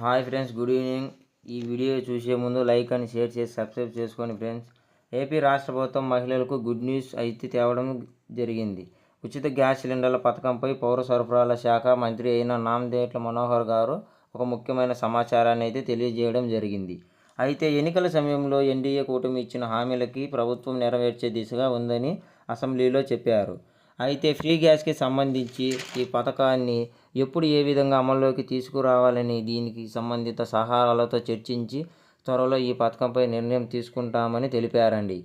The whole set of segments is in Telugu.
Hi friends good evening. ఈ వీడియో చూసే ముందు లైక్ అని షేర్ చేసి సబ్స్క్రైబ్ చేసుకోండి ఫ్రెండ్స్. ఏపీ రాష్ట్ర ప్రభుత్వం మహిళలకు గుడ్ న్యూస్ అయితే తేవడం జరిగింది. ఉచిత గ్యాస్ సిలిండర్ల పథకంపై పౌర సరఫరాల శాఖ మంత్రి అయిన నామదేట్ల మనోహర్ గారు ఒక ముఖ్యమైన సమాచారాన్ని అయితే తెలియజేయడం జరిగింది. అయితే ఎన్నికల సమయంలో ఎన్డీఏ కూటమి ఇచ్చిన హామీలకి ప్రభుత్వం నెరవేర్చే దిశగా ఉందని అసెంబ్లీలో చెప్పారు. అయితే ఫ్రీ గ్యాస్కి సంబంధించి ఈ పథకాన్ని ఎప్పుడు ఏ విధంగా అమల్లోకి తీసుకురావాలని దీనికి సంబంధిత సహారాలతో చర్చించి త్వరలో ఈ పథకంపై నిర్ణయం తీసుకుంటామని తెలిపారండి.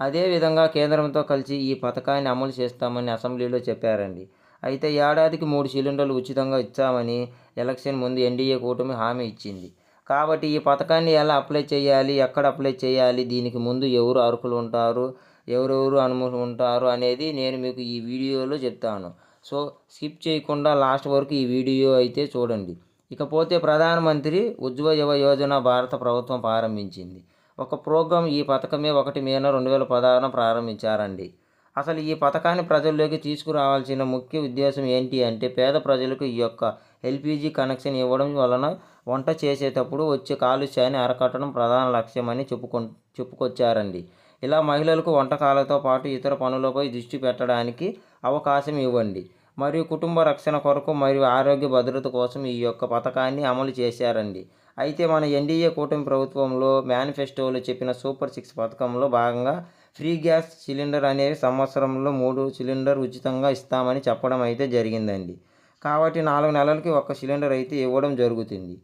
అదేవిధంగా కేంద్రంతో కలిసి ఈ పథకాన్ని అమలు చేస్తామని అసెంబ్లీలో చెప్పారండి. అయితే ఏడాదికి మూడు సిలిండర్లు ఉచితంగా ఇచ్చామని ఎలక్షన్ ముందు ఎన్డీఏ కూటమి హామీ ఇచ్చింది. కాబట్టి ఈ పథకాన్ని ఎలా అప్లై చేయాలి ఎక్కడ అప్లై చేయాలి దీనికి ముందు ఎవరు అర్హులు ఉంటారు ఎవరెవరు అనుమతి ఉంటారు అనేది నేను మీకు ఈ వీడియోలో చెప్తాను. సో స్కిప్ చేయకుండా లాస్ట్ వరకు ఈ వీడియో అయితే చూడండి. ఇకపోతే ప్రధానమంత్రి ఉజ్వల యోజన భారత ప్రభుత్వం ప్రారంభించింది. ఒక ప్రోగ్రాం ఈ పథకమే ఒకటి మేన రెండు వేల పదహారున ప్రారంభించారండి. అసలు ఈ పథకాన్ని ప్రజల్లోకి తీసుకురావాల్సిన ముఖ్య ఉద్దేశం ఏంటి అంటే పేద ప్రజలకు ఈ యొక్క ఎల్పిజి కనెక్షన్ ఇవ్వడం వలన వంట చేసేటప్పుడు వచ్చే కాలుష్యాన్ని అరకట్టడం ప్రధాన లక్ష్యమని చెప్పుకొ చెప్పుకొచ్చారండి. ఇలా మహిళలకు వంటకాలతో పాటు ఇతర పనులపై దృష్టి పెట్టడానికి అవకాశం ఇవ్వండి. మరియు కుటుంబ రక్షణ కొరకు మరియు ఆరోగ్య భద్రత కోసం ఈ యొక్క పథకాన్ని అమలు చేశారండి. అయితే మన ఎన్డీఏ కూటమి ప్రభుత్వంలో మేనిఫెస్టోలో చెప్పిన సూపర్ సిక్స్ పథకంలో భాగంగా ఫ్రీ గ్యాస్ సిలిండర్ అనేది సంవత్సరంలో మూడు సిలిండర్ ఉచితంగా ఇస్తామని చెప్పడం అయితే జరిగిందండి. కాబట్టి నాలుగు నెలలకి ఒక సిలిండర్ అయితే ఇవ్వడం జరుగుతుంది.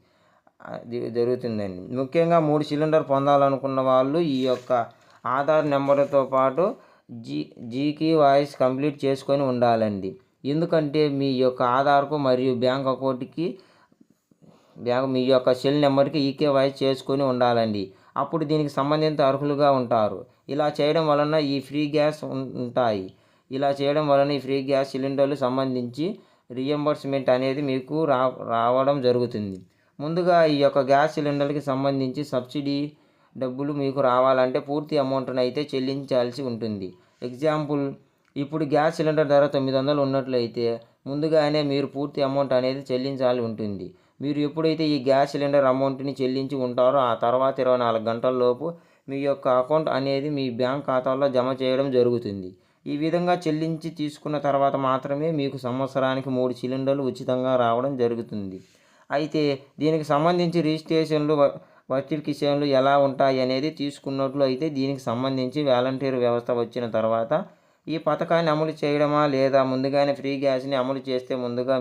జరుగుతుందండి. ముఖ్యంగా మూడు సిలిండర్ పొందాలనుకున్న వాళ్ళు ఈ యొక్క ఆధార్ నెంబర్తో పాటు జీ జీకి వాయిస్ కంప్లీట్ చేసుకొని ఉండాలండి. ఎందుకంటే మీ యొక్క ఆధార్కు మరియు బ్యాంక్ అకౌంట్కి బ్యాంక్ మీ యొక్క సెల్ నెంబర్కి ఈకే వాయిస్ చేసుకొని ఉండాలండి. అప్పుడు దీనికి సంబంధిత అర్హులుగా ఉంటారు. ఇలా చేయడం వలన ఈ ఫ్రీ గ్యాస్ ఉంటాయి. ఇలా చేయడం వలన ఈ ఫ్రీ గ్యాస్ సిలిండర్లు సంబంధించి రియంబర్స్మెంట్ అనేది మీకు రా రావడం జరుగుతుంది. ముందుగా ఈ యొక్క గ్యాస్ సిలిండర్కి సంబంధించి సబ్సిడీ డబ్బులు మీకు రావాలంటే పూర్తి అమౌంట్ను అయితే చెల్లించాల్సి ఉంటుంది. ఎగ్జాంపుల్ ఇప్పుడు గ్యాస్ సిలిండర్ ధర తొమ్మిది వందలు ఉన్నట్లయితే ముందుగానే మీరు పూర్తి అమౌంట్ అనేది చెల్లించాలి ఉంటుంది. మీరు ఎప్పుడైతే ఈ గ్యాస్ సిలిండర్ అమౌంట్ని చెల్లించి ఉంటారో ఆ తర్వాత ఇరవై నాలుగు గంటల లోపు మీ యొక్క అకౌంట్ అనేది మీ బ్యాంక్ ఖాతాలో జమ చేయడం జరుగుతుంది. ఈ విధంగా చెల్లించి తీసుకున్న తర్వాత మాత్రమే మీకు సంవత్సరానికి మూడు సిలిండర్లు ఉచితంగా రావడం జరుగుతుంది. అయితే దీనికి సంబంధించి రిజిస్ట్రేషన్లు వ- ఎలా ఉంటాయి అనేది తీసుకున్నట్లు అయితే దీనికి సంబంధించి వాలంటీర్ వ్యవస్థ వచ్చిన తర్వాత ఈ పథకాన్ని అమలు చేయడమా లేదా ముందుగానే ఫ్రీ గ్యాస్ని అమలు చేస్తే ముందుగా మీ